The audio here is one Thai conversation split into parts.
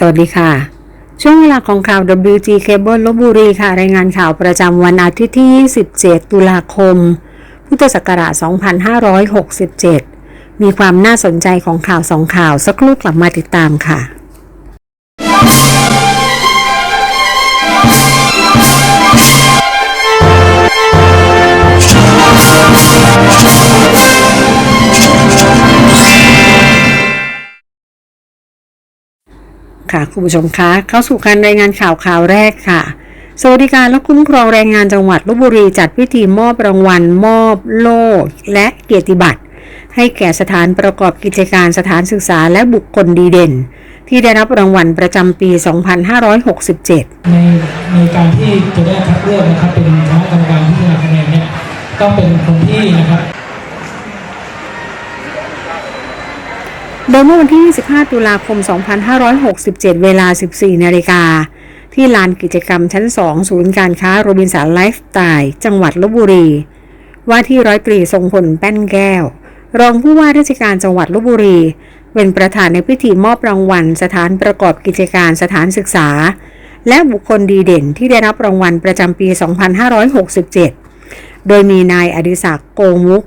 สวัสดีค่ะ ช่วงเวลาของข่าว WG Cable ลบบุรีค่ะ รายงานข่าวประจำวันอาทิตย์ที่27ตุลาคม พุทธศักราช 2567 มีความน่าสนใจของข่าวสองข่าว สักครู่กลับมาติดตามค่ะ ค่ะคุณผู้ชมคะเข้าสู่การรายงานข่าวข่าวแรกค่ะ สวัสดิการและคุ้มครองแรงงานจังหวัดลบบุรีจัดพิธีมอบรางวัล มอบโล่และเกียรติบัตร ให้แก่สถานประกอบกิจการสถานศึกษาและบุคคลดีเด่น ที่ได้รับรางวัลประจำปี 2567 ในในการที่จะได้คัดเลือกนะครับเป็นคณะกรรมการพิจารณาคะแนนเนี่ยต้องเป็นคนที่นะครับ โดยเมื่อวันที่ 25 ตุลาคม 2567 เวลา 14 นาฬิกา ที่ลานกิจกรรมชั้น 2 ศูนย์การค้าโรบินสันไลฟ์สไตล์จังหวัดลบบุรี ว่าที่ร้อยตรีทรงพลแป้นแก้ว รองผู้ว่าราชการจังหวัดลบบุรี เป็นประธานในพิธีมอบรางวัล สถานประกอบกิจการสถานศึกษา และบุคคลดีเด่นที่ได้รับรางวัลประจำปี 2567 โดยมีนายอดิศักดิ์โกมุก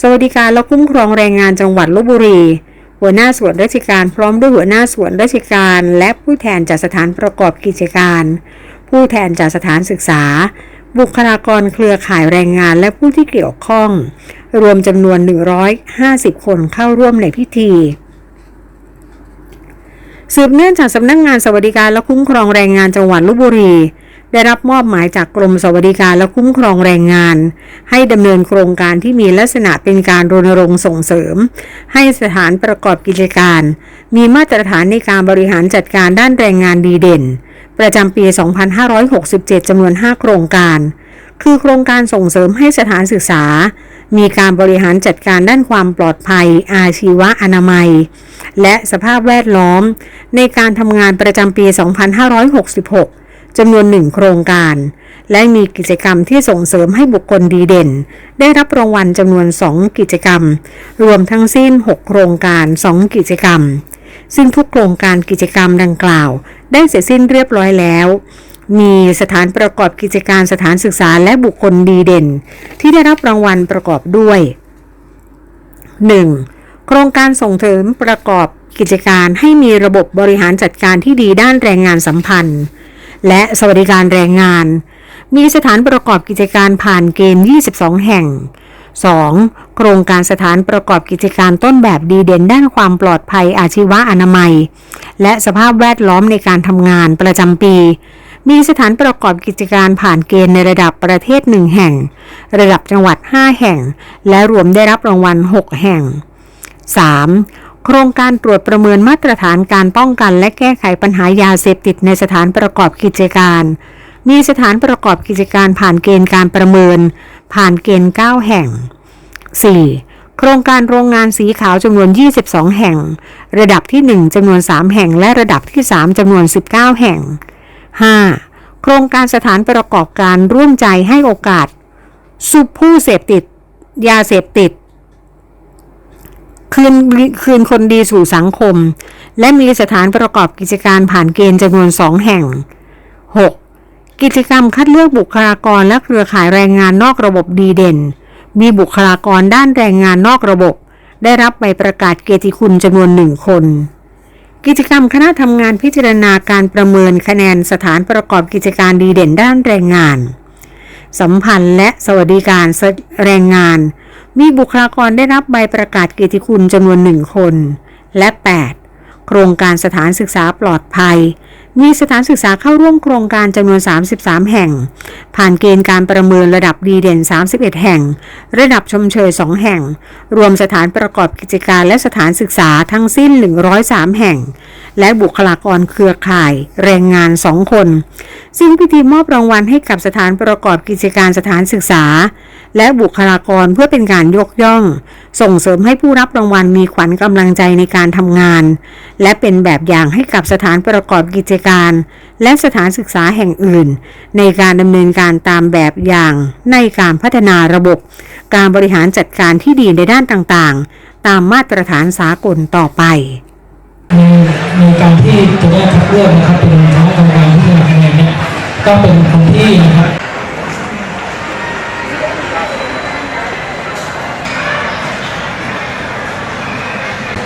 สวัสดิการและคุ้มครองแรงงานจังหวัดลบบุรี หัวหน้าส่วนราชการพร้อมด้วยหัวหน้าส่วนราชการ และผู้แทนจากสถานประกอบกิจการ ผู้แทนจากสถานศึกษา บุคลากรเครือข่ายแรงงานและผู้ที่เกี่ยวข้อง รวมจำนวน 150 คนเข้าร่วมในพิธีสืบเนื่องจากสำนักงงานสวัสดิการและคุ้มครองแรงงานจังหวัดลบบุรี ได้รับมอบหมายจากกรมสวัสดิการและคุ้มครองแรงงาน ให้ดำเนินโครงการที่มีลักษณะเป็นการรณรงค์ส่งเสริม ให้สถานประกอบกิจการ มีมาตรฐานในการบริหารจัดการด้านแรงงานดีเด่น ประจำปี 2567 จำนวน 5 โครงการ คือโครงการส่งเสริมให้สถานศึกษา มีการบริหารจัดการด้านความปลอดภัย อาชีวะอนามัย และสภาพแวดล้อม ในการทำงานประจำปี 2566 จำนวนหนึ่งโครงการ และมีกิจกรรมที่ส่งเสริมให้บุคคลดีเด่น ได้รับรางวัลจำนวน 2 กิจกรรม รวมทั้งสิ้น 6 โครงการ 2 กิจกรรม ซึ่งทุกโครงการกิจกรรมดังกล่าว ได้เสร็จสิ้นเรียบร้อยแล้ว มีสถานประกอบกิจการสถานศึกษาและบุคคลดีเด่น ที่ได้รับรางวัลประกอบด้วย 1. โครงการส่งเสริมประกอบกิจการให้มีระบบบริหารจัดการที่ดีด้านแรงงานสัมพันธ์ และสวัสดิการแรงงาน มีสถานประกอบกิจการผ่านเกณฑ์ 22 แห่ง 2. โครงการสถานประกอบกิจการต้นแบบดีเด่นด้านความปลอดภัยอาชีวะอนามัย และสภาพแวดล้อมในการทำงานประจำปี มีสถานประกอบกิจการผ่านเกณฑ์ในระดับประเทศ 1 แห่ง ระดับจังหวัด 5 แห่ง และรวมได้รับรางวัล 6 แห่ง 3. โครงการตรวจประเมินมาตรฐานการป้องกันและแก้ไขปัญหายาเสพติดในสถานประกอบกิจการ มีสถานประกอบกิจการผ่านเกณฑ์การประเมิน ผ่านเกณฑ์ 9 แห่ง 4. โครงการโรงงานสีขาวจำนวน 22 แห่ง ระดับที่ 1จำนวน 3 แห่ง และระดับที่ 3จำนวน 19 แห่ง 5. โครงการสถานประกอบการร่วมใจให้โอกาส สุผู้เสพติด ยาเสพติด คืนคืนคนดีสู่สังคม และมีสถานประกอบกิจการผ่านเกณฑ์จำนวน2แห่ง 6. กิจกรรมคัดเลือกบุคลากรและเครือข่ายแรงงานนอกระบบดีเด่น มีบุคลากรด้านแรงงานนอกระบบ ได้รับใบประกาศเกียรติคุณจำนวนหนึ่งคน กิจกรรมคณะทำงานพิจารณาการประเมินคะแนนสถานประกอบกิจการดีเด่นด้านแรงงาน สัมพันธ์และสวัสดิการแรงงาน มีบุคลากรได้รับใบประกาศเกียรติคุณจำนวนหนึ่งคน และ 8. โครงการสถานศึกษาปลอดภัย มีสถานศึกษาเข้าร่วมโครงการจำนวน 33 แห่ง ผ่านเกณฑ์การประเมินระดับดีเด่น 31 แห่ง ระดับชมเชย 2 แห่ง รวมสถานประกอบกิจการและสถานศึกษาทั้งสิ้น 103 แห่ง และบุคลากรเครือข่ายแรงงาน2คน ซึ่งพิธีมอบรางวัลให้กับสถานประกอบกิจการสถานศึกษา และบุคลากรเพื่อเป็นการยกย่อง ส่งเสริมให้ผู้รับรางวัลมีขวัญกำลังใจในการทำงาน และเป็นแบบอย่างให้กับสถานประกอบกิจการ และสถานศึกษาแห่งอื่น ในการดำเนินการตามแบบอย่างในการพัฒนาระบบ การบริหารจัดการที่ดีในด้านต่างๆ ตามมาตรฐานสากลต่อไป ในในการที่จะได้คัดเลือกนะครับเป็นคณะกรรมการพิจารณาคะแนนเนี่ยก็เป็นคนที่นะครับ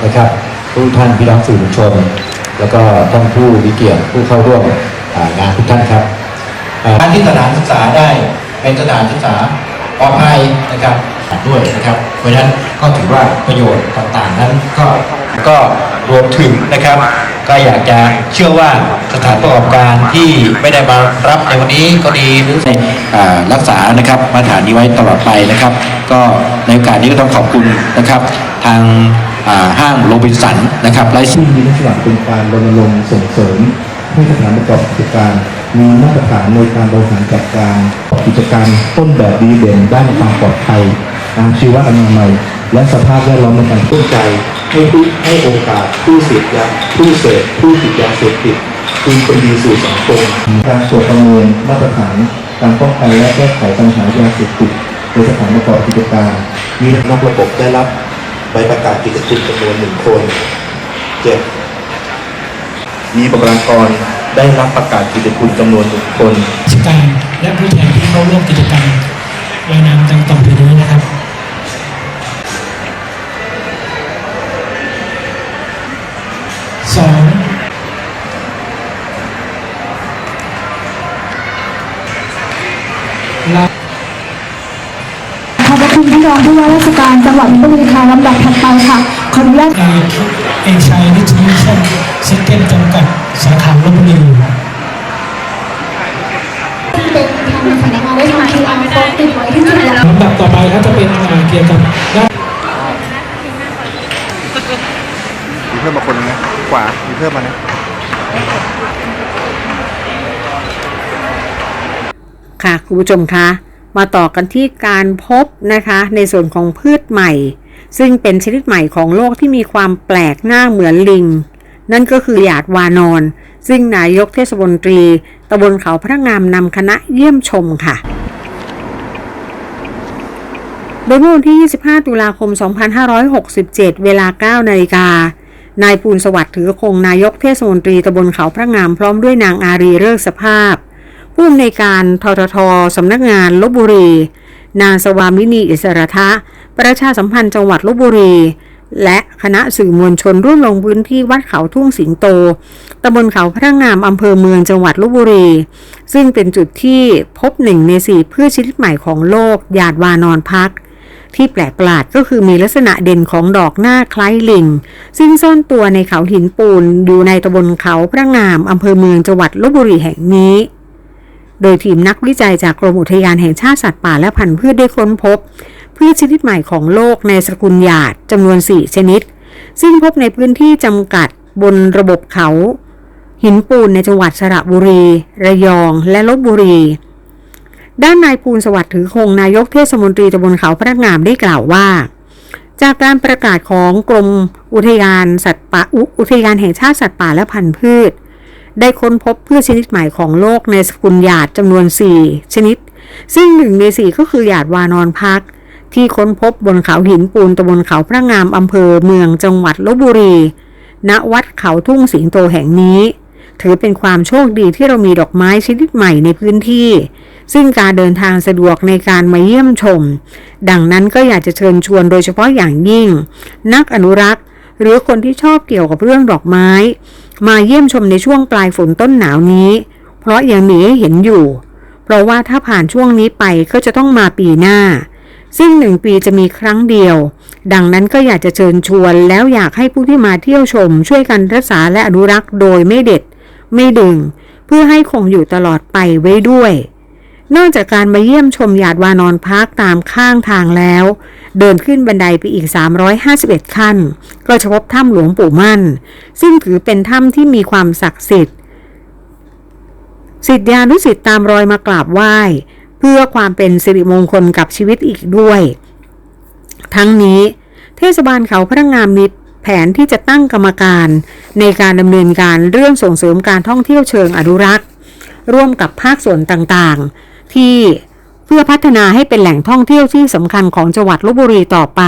นะครับทุกท่านพี่น้องสื่อมวลชน แล้วก็ท่านผู้มีเกียรติผู้เข้าร่วมอ่างานทุกท่านครับอ่าการที่สถานศึกษาได้เป็นสถานศึกษาปลอดภัยนะครับด้วยนะครับเพราะฉะนั้นก็ถือว่าประโยชน์ต่างๆนั้นก็ ก็รวมถึงนะครับ ก็อยากจะเชื่อว่าสถานประกอบการที่ไม่ได้มารับในวันนี้ก็ดีหรือในรักษานะครับมาตรฐานนี้ไว้ตลอดไปนะครับ ก็ในโอกาสนี้ก็ต้องขอบคุณนะครับ ทางห้างโรบินสันนะครับและที่มีลักษณะเป็นการรณรงค์ส่งเสริมให้สถานประกอบกิจการมีมาตรฐานในการบริหารจัดการกิจการต้นแบบดีเด่นด้านความปลอดภัยทางชีวอนามัยและสภาพแวดล้อมในการร่วมใจ ให้ผู้ให้โอกาสผู้เสพยาผู้เสพผู้ติดยาเสพติดคืนคนดีสู่สังคมการตรวจประเมินมาตรฐานการป้องกันและแก้ไขปัญหายาเสพติดในสถานประกอบกิจการมีนอกระบบได้รับใบประกาศกิจคุณจำนวนหนึ่งคนเจ็ดมีบุคลากรได้รับประกาศกิจคุณจำนวนหนึ่งคนราชการและผู้แทนที่เข้าร่วมกิจกรรมรายนามดังต่อไปนี้นะครับ ลาขอบพระคุณที่รองผู้ว่าราชการจังหวัดลพบุรีค่ะลำดับถัดไปค่ะขออนุญาตเอเอชัยดิสทริบิชั่นซิสเต็มจำกัดสาขาลบบุรีที่เป็นทางสำนักงานได้ทำ QR code ติดไว้ที่จุดรับลำดับต่อไปครับจะเป็นอ่าเกี่ยวกับด้านมีเพิ่มมาคนนึงนะขวามีเพิ่มมานะ ค่ะคุณผู้ชมคะมาต่อกันที่การพบนะคะในส่วนของพืชใหม่ ซึ่งเป็นชนิดใหม่ของโลกที่มีความแปลกหน้าเหมือนลิง นั่นก็คือหยาดวานอน ซึ่งนายกเทศมนตรีตำบลเขาพระงามนำคณะเยี่ยมชมค่ะโดยเมื่อวันที่ 25 ตุลาคม 2567 เวลา 9 นาฬิกา นายปูนสวัสดิ์ถือคงนายกเทศมนตรีตำบลเขาพระงามพร้อมด้วยนางอารีเลิกสภาพ ผู้อำนวยการทททสำนักงานลบบุรี นางสวามินีอิสระทะ ประชาสัมพันธ์จังหวัดลบบุรี และคณะสื่อมวลชนร่วมลงพื้นที่วัดเขาทุ่งสิงโตตำบลเขาพระงามอำเภอเมืองจังหวัดลบบุรี ซึ่งเป็นจุดที่พบหนึ่งในสี่พืชชนิดใหม่ของโลกหยาดวานอนพักที่แปลกประหลาดก็คือมีลักษณะเด่นของดอกหน้าคล้ายลิง ซึ่งซ่อนตัวในเขาหินปูนอยู่ในตำบลเขาพระงามอำเภอเมืองจังหวัดลบบุรีแห่งนี้ โดยทีมนักวิจัยจากกรมอุทยานแห่งชาติสัตว์ป่าและพันธุ์พืชได้ค้นพบพืชชนิดใหม่ของโลกในสกุลหยาดจำนวน 4 ชนิด ซึ่งพบในพื้นที่จำกัดบนระบบเขา หินปูนในจังหวัดสระบุรี ระยองและลบบุรี ด้านนายภูลสวัสดิ์ถือคงนายกเทศมนตรีตำบลเขาพระงามได้กล่าวว่า จากการประกาศของกรมอุทยานสัตว์ป่าอุทยานแห่งชาติสัตว์ป่าและพันธุ์พืช ได้ค้นพบพืชชนิดใหม่ของโลกในสกุลหยาดจำนวน 4 ชนิด ซึ่งหนึ่งในสี่ก็คือหยาดวานอนพัก ที่ค้นพบบนเขาหินปูนตำบลเขาพระงามอำเภอเมืองจังหวัดลบบุรี ณวัดเขาทุ่งสิงโตแห่งนี้ ถือเป็นความโชคดีที่เรามีดอกไม้ชนิดใหม่ในพื้นที่ ซึ่งการเดินทางสะดวกในการมาเยี่ยมชม ดังนั้นก็อยากจะเชิญชวนโดยเฉพาะอย่างยิ่ง นักอนุรักษ์หรือคนที่ชอบเกี่ยวกับเรื่องดอกไม้ มาเยี่ยมชมในช่วงปลายฝนต้นหนาวนี้ เพราะยังมีให้เห็นอยู่ เพราะว่าถ้าผ่านช่วงนี้ไปก็จะต้องมาปีหน้า ซึ่งหนึ่งปีจะมีครั้งเดียว ดังนั้นก็อยากจะเชิญชวนแล้วอยากให้ผู้ที่มาเที่ยวชม ช่วยกันรักษาและอนุรักษ์โดยไม่เด็ด ไม่ดึง เพื่อให้คงอยู่ตลอดไปไว้ด้วย นอกจากการมาเยี่ยมชมหยาดวานอนพักตามข้างทางแล้ว เดินขึ้นบันไดไปอีก 351 ขั้น ก็จะพบถ้ำหลวงปู่มั่น ซึ่งถือเป็นถ้ำที่มีความศักดิ์สิทธิ์สิทธิานุสิทธิ์ตามรอยมากราบไหว้ เพื่อความเป็นสิริมงคลกับชีวิตอีกด้วย ทั้งนี้ เทศบาลเขาพระงามมีแผนที่จะตั้งกรรมการในการดำเนินการเรื่องส่งเสริมการท่องเที่ยวเชิงอนุรักษ์ ร่วมกับภาคส่วนต่างๆ ที่เพื่อพัฒนาให้เป็นแหล่งท่องเที่ยวที่สำคัญของจังหวัดลบบุรีต่อไป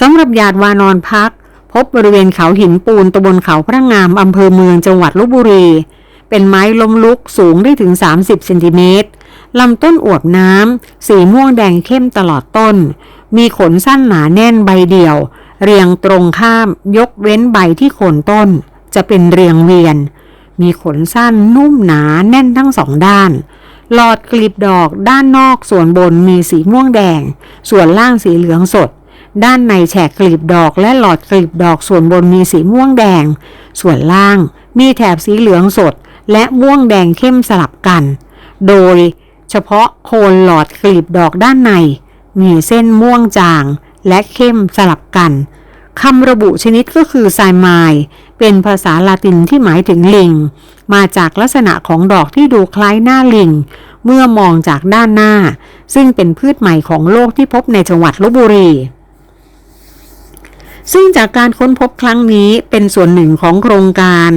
สำหรับหยาดวานอนพัก พบบริเวณเขาหินปูนตำบลเขาพระงามอำเภอเมืองจังหวัดลบบุรี เป็นไม้ล้มลุกสูงได้ถึง 30เซนติเมตรลำต้นอวบน้ำ สีม่วงแดงเข้มตลอดต้น มีขนสั้นหนาแน่นใบเดี่ยว เรียงตรงข้ามยกเว้นใบที่โคนต้น จะเป็นเรียงเวียน มีขนสั้นนุ่มหนาแน่นทั้งสองด้าน หลอดกลีบดอกด้านนอกส่วนบนมีสีม่วงแดง ส่วนล่างสีเหลืองสด ด้านในแฉกกลีบดอกและหลอดกลีบดอกส่วนบนมีสีม่วงแดง ส่วนล่างมีแถบสีเหลืองสด และม่วงแดงเข้มสลับกัน โดยเฉพาะโคนหลอดกลีบดอกด้านใน มีเส้นม่วงจางและเข้มสลับกันคำระบุชนิดก็คือไซมาย เป็นภาษาลาตินที่หมายถึงลิง มาจากลักษณะของดอกที่ดูคล้ายหน้าลิง เมื่อมองจากด้านหน้า ซึ่งเป็นพืชใหม่ของโลกที่พบในจังหวัดลบบุรีซึ่งจากการค้นพบครั้งนี้เป็นส่วนหนึ่งของโครงการ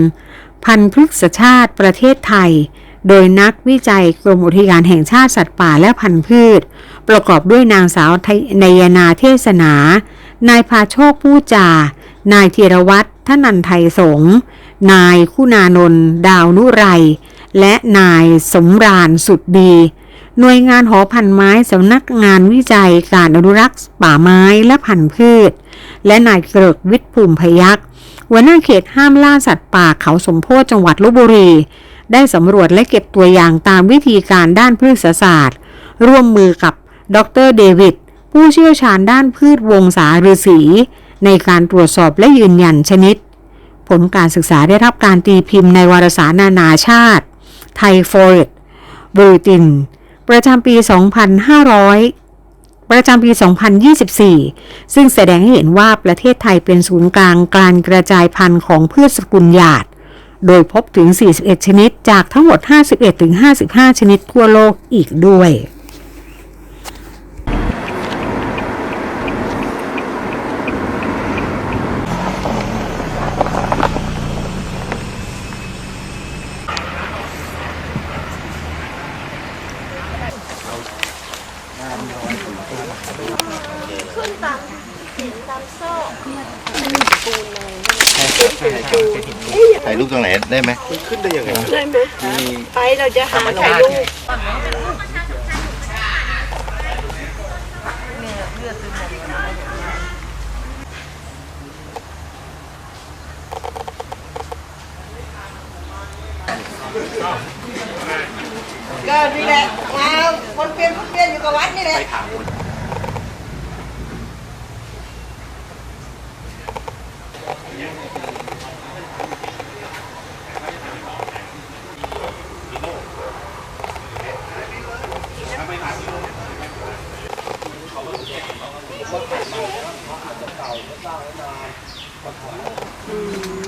พันธุ์พฤกษชาติประเทศไทย โดยนักวิจัยกรมอุทยานแห่งชาติสัตว์ป่าและพันธุ์พืช ประกอบด้วยนางสาวไทยนยนาเทศนา นายพาโชคผู้จา นายธีรวัตรทนันไทยสง นายคุณานนท์ดาวนุไร และนายสมรานสุดดี หน่วยงานหอพันไม้สำนักงานวิจัยการอนุรักษ์ป่าไม้และพันธุ์พืช และนายเกริกวิทย์ภูมิพยักษ์หัวหน้าเขตห้ามล่าสัตว์ป่าเขาสมโพธิจังหวัดลบบุรี ได้สำรวจและเก็บตัวอย่างตามวิธีการด้านพืชศาสตร์ ร่วมมือกับดรเดวิดผู้เชี่ยวชาญด้านพืชวงศาฤาษี ในการตรวจสอบและยืนยันชนิด ผลการศึกษาได้รับการตีพิมพ์ในวารสารนานาชาติ ไทยฟอเรตบรูติน ประจำปี 2500ประจำปี 2024 ซึ่งแสดงให้เห็นว่าประเทศไทยเป็นศูนย์กลางการกระจายพันธุ์ของพืชสกุลหยาด โดยพบถึง 41 ชนิด จากทั้งหมด 51-55 ชนิดทั่วโลกอีกด้วย ถ่ายรูปตรงไหนได้ไหมไปเราจะหาถ่ายรูป ก็นี่แหละมาวนเปลี่ยนวนเปลี่ยนอยู่กับวัดนี่แหละ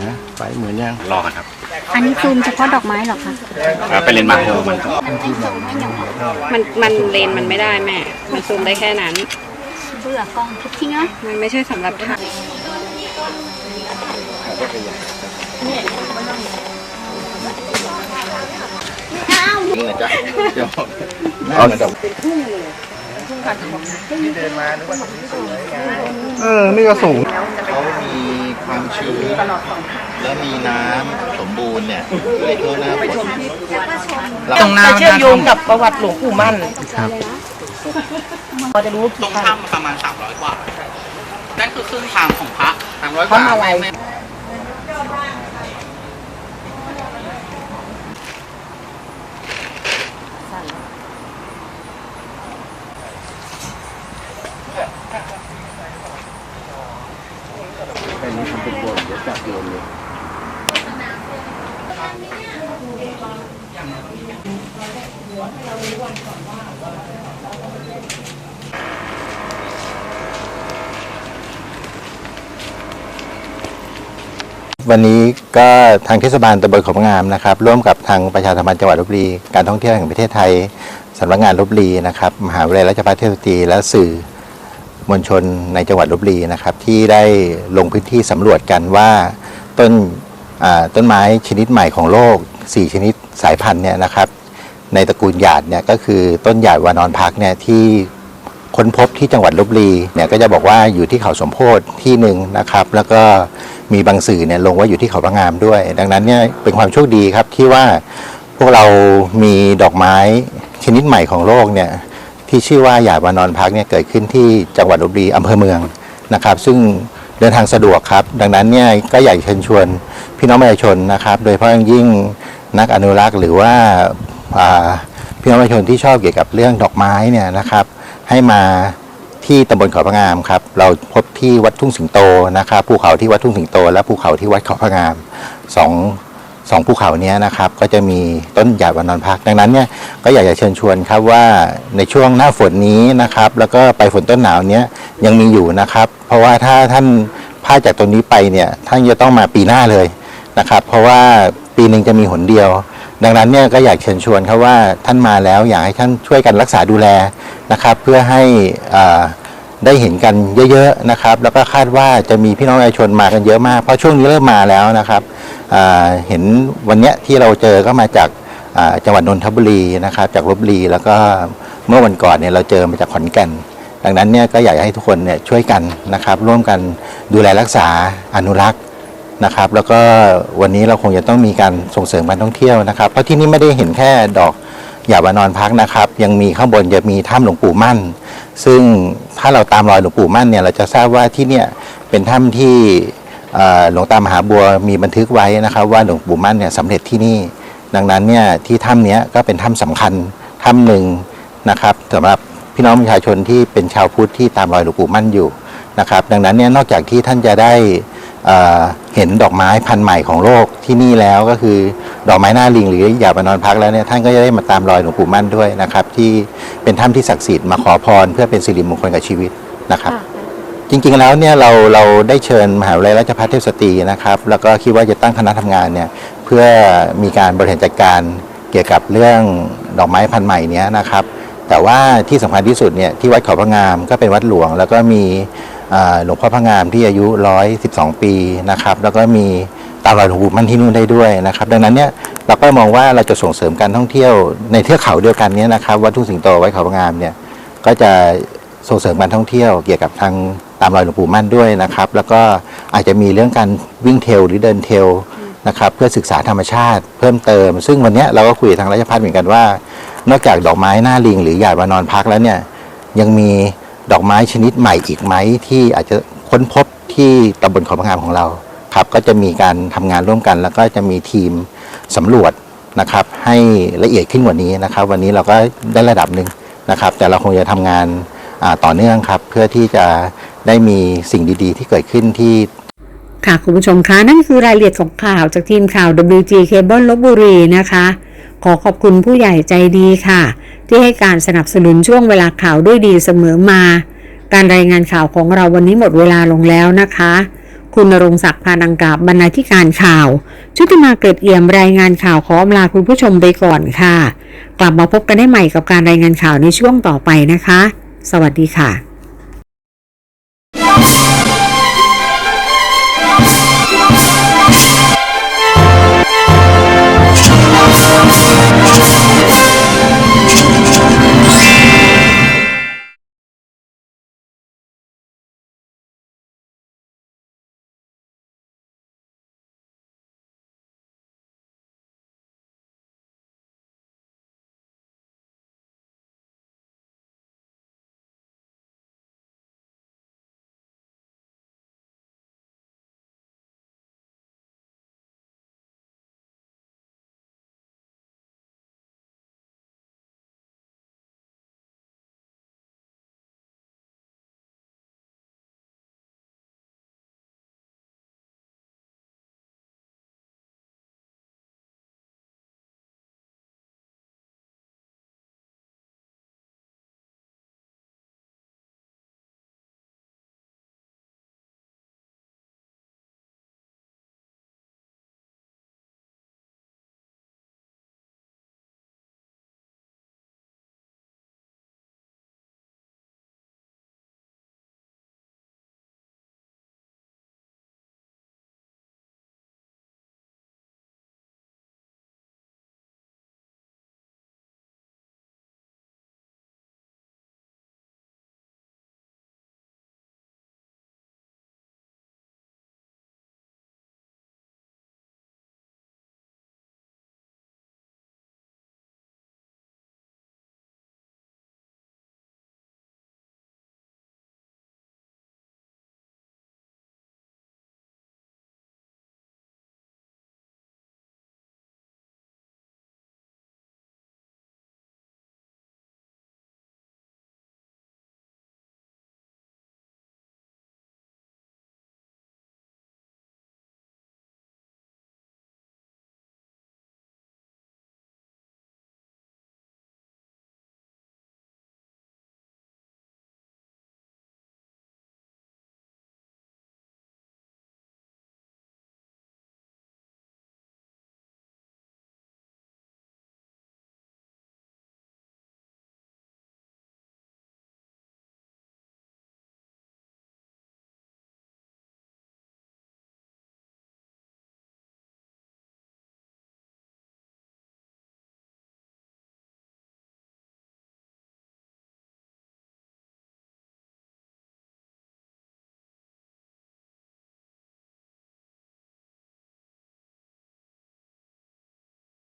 ฮะไปเหมือนยังรอกันครับอันนี้ซูมเฉพาะดอกไม้เหรอคะอ่าไปเลนส์มาโครมันครับมันมันเลนมันไม่ได้แม่ มันซูมได้แค่นั้นเบื่อกล้องทุกทิ้งนะมันไม่ใช่สำหรับถ่ายนี่ไงจ๊ะเดี๋ยวเอาเดี๋ยวเออ นี่ก็สูงเขามี ความชื้นแล้วมีน้ำสมบูรณ์เนี่ยในช่วงหน้าฝนเราตรงน้ำเชื่อมโยงกับประวัติหลวงปู่มั่นตรงข้ามประมาณ300กว่านั่นคือครึ่งทางของพระ300กว่าทำอะไร วันนี้ก็ทางเทศบาลตำบลขาพระงามนะครับ ร่วมกับทางประชาสัมพันธ์จังหวัดลบบุรีการท่องเที่ยวแห่งประเทศไทยสำนักงานลบบุรีนะครับมหาวิทยาลัยราชภัฏเทพสตรีและสื่อมวลชนในจังหวัดลบบุรีนะครับ ที่ได้ลงพื้นที่สำรวจกันว่าต้นต้นไม้ชนิดใหม่ของโลก 4 ชนิดสายพันธุ์เนี่ยนะครับ ในตระกูลหยาดเนี่ยก็คือต้นหยาดวานอนพักเนี่ยที่ ค้นพบที่จังหวัดลบบุรีเนี่ยก็จะบอกว่าอยู่ที่เขาสมโพธิที่หนึ่งนะครับ แล้วก็มีบางสื่อเนี่ยลงว่าอยู่ที่เขาพระงามด้วย ดังนั้นเนี่ยเป็นความโชคดีครับที่ว่าพวกเรามีดอกไม้ชนิดใหม่ของโลกเนี่ยที่ชื่อว่าหยาดวานอนพักเนี่ยเกิดขึ้นที่จังหวัดลบบุรีอำเภอเมืองนะครับ ซึ่งเดินทางสะดวกครับ ดังนั้นเนี่ยก็อยากเชิญชวนพี่น้องประชาชนนะครับ โดยเฉพาะอย่างยิ่งนักอนุรักษ์หรือว่าพี่น้องประชาชนที่ชอบเกี่ยวกับเรื่องดอกไม้เนี่ยนะครับ ให้มาที่ตำบลเขาพระงามครับ เราพบที่วัดทุ่งสิงโตนะครับภูเขาที่วัดทุ่งสิงโต และภูเขาที่วัดเขาพระงามสองสองภูเขาเนี้ยนะครับก็จะมีต้นหยาดวานอนพัก ดังนั้นเนี่ยก็อยากจะเชิญชวนครับว่าในช่วงหน้าฝนนี้นะครับ แล้วก็ไปฝนต้นหนาวเนี้ยยังมีอยู่นะครับ เพราะว่าถ้าท่านพลาดจากตรงนี้ไปเนี่ยท่านจะต้องมาปีหน้าเลยนะครับ เพราะว่าปีหนึ่งจะมีหนเดียว ดังนั้นเนี่ยก็อยากเชิญชวนครับว่าท่านมาแล้วอยากให้ท่านช่วยกันรักษาดูแลนะครับ เพื่อให้ได้เห็นกันเยอะๆนะครับ แล้วก็คาดว่าจะมีพี่น้องประชาชนมากันเยอะมากเพราะช่วงนี้เริ่มมาแล้วนะครับเห็นวันเนี้ยที่เราเจอก็มาจากจังหวัดนนทบุรีนะครับ จากลบบุรีแล้วก็เมื่อวันก่อนเนี่ยเราเจอมาจากขอนแก่น ดังนั้นเนี่ยก็อยากให้ทุกคนเนี่ยช่วยกันนะครับ ร่วมกันดูแลรักษาอนุรักษ์ นะครับ แล้วก็วันนี้เราคงจะต้องมีการส่งเสริมการท่องเที่ยวนะครับ เพราะที่นี่ไม่ได้เห็นแค่ดอกหยาบานอนพักนะครับ ยังมีข้างบนจะมีถ้ำหลวงปู่มั่น ซึ่งถ้าเราตามรอยหลวงปู่มั่นเนี่ยเราจะทราบว่าที่เนี่ยเป็นถ้ำที่หลวงตามหาบัวมีบันทึกไว้นะครับ ว่าหลวงปู่มั่นเนี่ยสำเร็จที่นี่ ดังนั้นเนี่ยที่ถ้ำเนี้ยก็เป็นถ้ำสำคัญถ้ำหนึ่งนะครับสำหรับพี่น้องประชาชนที่เป็นชาวพุทธที่ตามรอยหลวงปู่มั่นอยู่นะครับ ดังนั้นเนี่ยนอกจากที่ท่านจะได้ เอ่อเห็นดอกไม้พันธุ์ใหม่ของโลกที่นี่แล้วก็คือ ดอกไม้หน้าลิงหรืออย่าไปนอนพักแล้วเนี่ยท่านก็จะได้มาตามรอยหลวงปู่มั่นด้วยนะครับ ที่เป็นถ้ำที่ศักดิ์สิทธิ์มาขอพรเพื่อเป็นสิริมงคลกับชีวิตนะครับ จริงๆแล้วเนี่ยเราเราได้เชิญมหาวิทยาลัยราชภัฏเทพสตรีนะครับ แล้วก็คิดว่าจะตั้งคณะทำงานเนี่ยเพื่อมีการบริหารจัดการเกี่ยวกับเรื่องดอกไม้พันธุ์ใหม่เนี้ยนะครับ แต่ว่าที่สำคัญที่สุดเนี่ยที่วัดเขาพระงามก็เป็นวัดหลวง แล้วก็มีอ่า หลวงพ่อพระงามที่อายุ 112 ปีนะครับ แล้วก็มีตามรอยหลวงปู่มั่นที่นู่นได้ด้วยนะครับ ดังนั้นเนี่ยเราก็มองว่าเราจะส่งเสริมการท่องเที่ยวในเทือกเขาเดียวกันนี้นะครับวัดทุ่งสิงโตไวัดเขาพระงามเนี่ยก็จะส่งเสริมการท่องเที่ยวเกี่ยวกับทางตามรอยหลวงปู่มั่นด้วยนะครับ แล้วก็อาจจะมีเรื่องการวิ่งเทลหรือเดินเทลนะครับเพื่อศึกษาธรรมชาติเพิ่มเติม ซึ่งวันนี้เราก็คุยทางราชพัฒน์เหมือนกันว่า นอกจากดอกไม้หน้าลิง หรือหยาดวานอนพักแล้วเนี่ยยังมี ดอกไม้ชนิดใหม่อีกไหมที่อาจจะค้นพบที่ตำบลเขาพงามของเราครับก็จะมีการทำงานร่วมกัน แล้วก็จะมีทีมสำรวจนะครับ ให้ละเอียดขึ้นกว่านี้นะครับ วันนี้เราก็ได้ระดับหนึ่งนะครับ แต่เราคงจะทำงานาต่อเนื่องครับ เพื่อที่จะได้มีสิ่งดีๆ ที่เกิดขึ้นที่ค่ะคุณผู้ชมคะนั่นคือรายละเอียดของข่าวจากทีมข่าว WG Cable ลบบุรีนะคะ ขอขอบคุณผู้ใหญ่ใจดีค่ะ ที่ให้การสนับสนุนช่วงเวลาข่าวด้วยดีเสมอมา การรายงานข่าวของเราวันนี้หมดเวลาลงแล้วนะคะ คุณรงศักดิ์พานังกาบบรรณาธิการข่าว ชุติมาเกิดเอี่ยมรายงานข่าวขออำลาคุณผู้ชมไปก่อนค่ะ กลับมาพบกันได้ใหม่กับการรายงานข่าวในช่วงต่อไปนะคะ สวัสดีค่ะ